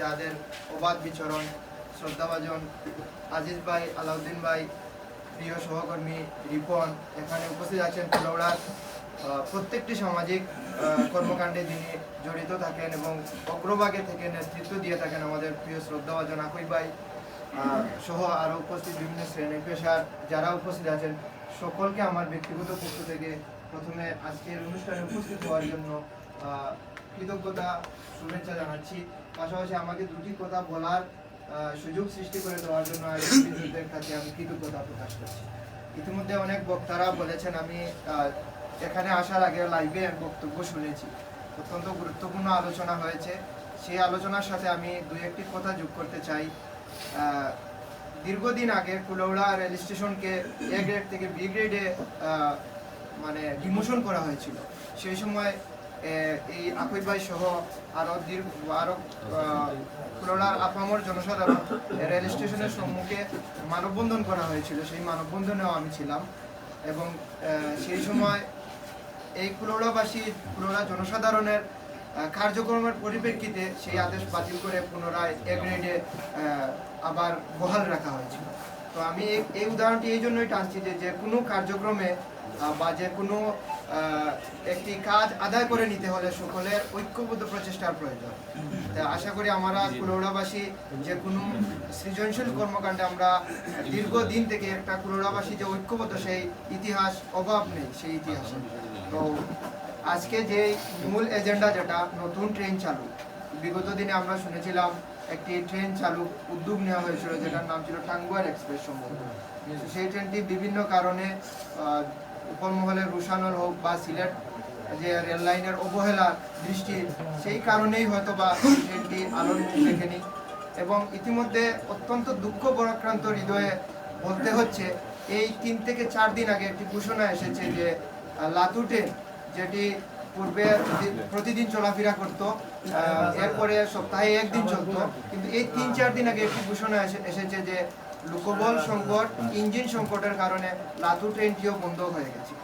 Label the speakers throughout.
Speaker 1: যাদের অবাধ বিচরণ, শ্রদ্ধাভাজন, আজিজ ভাই, আলাউদ্দিন ভাই, প্রিয় সহকর্মী রিপন, এখানে উপস্থিত আছেন ফুলৌড়ার প্রত্যেকটি সামাজিক কর্মকাণ্ডে যিনি জড়িত থাকেন এবং অগ্রভাগে থেকে নেতৃত্ব দিয়ে থাকেন আমাদের প্রিয় শ্রদ্ধাভাজন আকুই ভাই সহ আরও উপস্থিত বিভিন্ন শ্রেণি পেশার যারা উপস্থিত আছেন, সকলকে আমার ব্যক্তিগত পক্ষ থেকে প্রথমে আজকের অনুষ্ঠানে উপস্থিত হওয়ার জন্য কৃতজ্ঞতা, শুভেচ্ছা জানাচ্ছি। পাশাপাশি আমাকে দুটি কথা বলার সুযোগ সৃষ্টি করে দেওয়ার জন্য আয়োজক কাছে আমি কৃতজ্ঞতা প্রকাশ করছি। ইতিমধ্যে অনেক বক্তারা বলেছেন, আমি এখানে আসার আগে লাইভে বক্তব্য শুনেছি। অত্যন্ত গুরুত্বপূর্ণ আলোচনা হয়েছে। সেই আলোচনার সাথে আমি দু একটি কথা যোগ করতে চাই। দীর্ঘদিন আগে কুলৌড়া রেল স্টেশনকে এ গ্রেড থেকে বি গ্রেডে মানে ডিমোশন করা হয়েছিল। সেই সময় এই আকুই ভাই সহ আরও দীর্ঘ, আরও কুলৌড়ার আপামর জনসাধারণ রেল স্টেশনের সম্মুখে মানববন্ধন করা হয়েছিল। সেই মানববন্ধনেও আমি ছিলাম এবং সেই সময় এই কুলোড়াবাসী কুলোড়া জনসাধারণের কার্যক্রমের পরিপ্রেক্ষিতে সেই আদেশ বাতিল করে পুনরায় এ গ্রেডে আবার বহাল রাখা হয়েছিল। তো আমি এই- উদাহরণটি এই জন্যই টানছি যে যে কোনো কার্যক্রমে বা যে কোনো একটি কাজ আদায় করে নিতে হলে সকলের ঐক্যবদ্ধ প্রচেষ্টার প্রয়োজন। আশা করি আমরা কুলোড়াবাসী যে কোনো সৃজনশীল কর্মকাণ্ডে আমরা দীর্ঘদিন থেকে একটা কুলোড়াবাসী যে ঐক্যবদ্ধ, সেই ইতিহাস অভাব নেই, সেই ইতিহাসে। তো আজকে যে মূল এজেন্ডা যেটা, নতুন ট্রেন চালু, বিগত দিনে আমরা শুনেছিলাম একটি ট্রেন চালু উদ্যোগ নেওয়া হয়েছিল যেটার নাম ছিল টাঙ্গুয়ার এক্সপ্রেস সম্ভবত সেই ট্রেনটি বিভিন্ন কারণে আহ, উপরমহলে রুশানোর হোক বা সিলেট যে রেল লাইনের অবহেলার দৃষ্টি সেই কারণেই হয়তো বা ট্রেনটি আলোর দেখেনি। এবং ইতিমধ্যে অত্যন্ত দুঃখ পরাক্রান্ত হৃদয়ে বলতে হচ্ছে এই তিন থেকে চার দিন আগে একটি ঘোষণা এসেছে যে আহ, লাতু ট্রেন যেটি পূর্বে প্রতিদিন চলাফেরা করত এরপরে সপ্তাহে একদিন চলতো। কিন্তু এই তিন, চার দিন আগে একটি ঘোষণা এসেছে যে লোকবল সংকট, ইঞ্জিন সংকটের কারণে লাতু ট্রেনটিও বন্ধ হয়ে গেছে।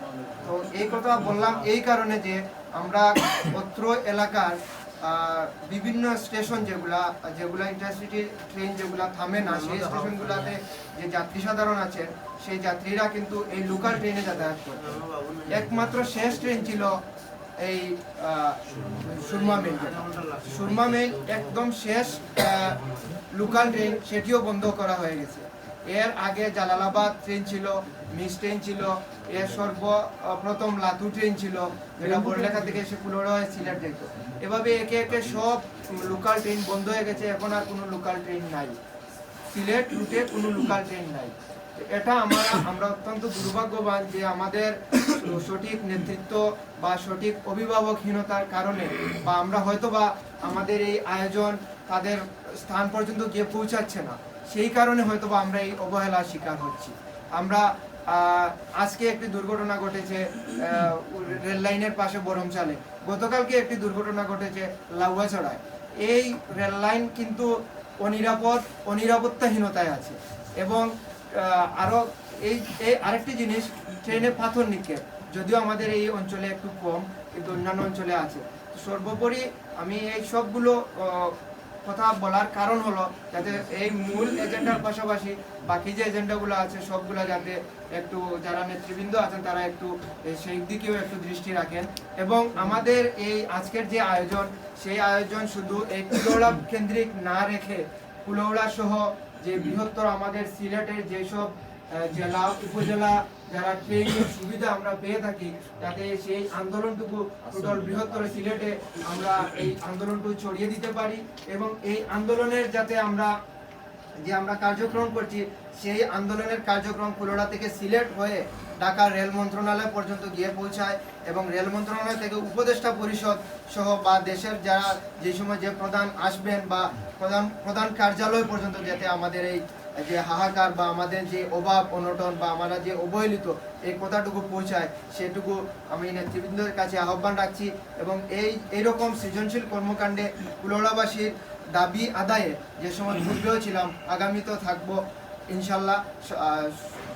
Speaker 1: তো এই কথা বললাম এই কারণে যে আমরা অত্র এলাকার বিভিন্ন স্টেশন যেগুলা যেগুলা ইন্টারসিটি ট্রেন যেগুলা থামে না, সেই স্টেশনগুলোতে যে যাত্রী সাধারণ আছেন সেই যাত্রীরা কিন্তু এই লোকাল ট্রেনে যাতায়াত করে একমাত্র শেষ ট্রেন ছিল এই সুরমা মেল। যেটা। সুরমা মেল একদম শেষ লোকাল ট্রেন সেটিও বন্ধ করা হয়ে গেছে। এর আগে জালালাবাদ ট্রেন ছিল মিস ট্রেন ছিল এর সর্ব প্রথম লাতু ট্রেন ছিল যেটা বড়লেখা থেকে এসে পুনরা হয়ে সিলেট যেত এভাবে একে একে সব লোকাল ট্রেন বন্ধ হয়ে গেছে এখন আর কোনো লোকাল ট্রেন নাই। সিলেট রুটে কোনো লোকাল ট্রেন নাই। এটা আমরা আমরা অত্যন্ত দুর্ভাগ্যবান যে আমাদের সঠিক নেতৃত্ব বা সঠিক অভিভাবকহীনতার কারণে বা আমরা হয়তো বা আমাদের এই আয়োজন তাদের স্থান পর্যন্ত গিয়ে পৌঁছাচ্ছে না সেই কারণে হয়তো বা আমরা এই অবহেলার শিকার হচ্ছি। আমরা আজকে একটি দুর্ঘটনা ঘটেছে রেল লাইনের পাশে বরমচালে। গতকালকে একটি দুর্ঘটনা ঘটেছে লাউয়াছড়ায়। এই রেল লাইন কিন্তু অনিরাপদ অনিরাপত্তাহীনতায় আছে এবং আহ, আরও এই এই আরেকটি জিনিস ট্রেনে পাথর নিক্ষেপ। যদিও আমাদের এই অঞ্চলে একটু কম, কিন্তু অন্যান্য অঞ্চলে আছে। সর্বোপরি আমি এই সবগুলো কথা বলার কারণ হলো যাতে এই মূল এজেন্ডার পাশাপাশি বাকি যে এজেন্ডাগুলো আছে, সবগুলো যাতে একটু যারা নেতৃবৃন্দ আছেন, তারা একটু সেই দিকেও একটু দৃষ্টি রাখেন। এবং আমাদের এই আজকের যে আয়োজন, সেই আয়োজন শুধু এই কুলৌড়া কেন্দ্রিক না রেখে, কুলৌড়া সহ যে বৃহত্তর আমাদের সিলেটের যেসব জেলা, উপজেলা যারা ট্রেনিং সুবিধা আমরা পেয়ে থাকি যাতে সেই আন্দোলনটুকু টোটাল বৃহত্তর সিলেটে আমরা এই আন্দোলনটুকু ছড়িয়ে দিতে পারি এবং এই আন্দোলনের যাতে আমরা যে আমরা কার্যক্রম করছি, সেই আন্দোলনের কার্যক্রম কুলোড়া থেকে সিলেট হয়ে ঢাকা রেল মন্ত্রণালয় পর্যন্ত গিয়ে পৌঁছায় এবং রেল মন্ত্রণালয় থেকে উপদেষ্টা পরিষদ সহ বা দেশের যারা যে সময় যে প্রধান আসবেন বা প্রধান প্রধান কার্যালয় পর্যন্ত যাতে আমাদের এই যে হাহাকার বা আমাদের যে অভাব, অনটন বা আমরা যে অবহেলিত, এই কথাটুকু পৌঁছায়, সেটুকু আমি নেতৃবৃন্দের কাছে আহ্বান রাখছি এবং এই, এইরকম সৃজনশীল কর্মকাণ্ডে কুলোড়াবাসীর দাবি আদায়ে যে সময় পূর্বেও ছিলাম আগামীতেও থাকব। ইনশাল্লাহ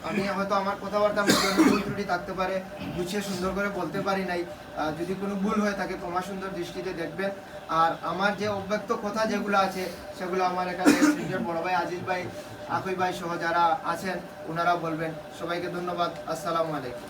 Speaker 1: আমি হয়তো আমার কথাবার্তার মধ্যে ভুল ত্রুটি থাকতে পারে গুছিয়ে সুন্দর করে বলতে পারি নাই। যদি কোনো ভুল হয়ে থাকে, তোমার সুন্দর দৃষ্টিতে দেখবেন। আর আমার যে অব্যক্ত কথা যেগুলো আছে, সেগুলো আমার এখানে বড় ভাই আজিজ ভাই, আকুই ভাই সহ যারা আছেন, ওনারা বলবেন। সবাইকে ধন্যবাদ। আসসালামু আলাইকুম।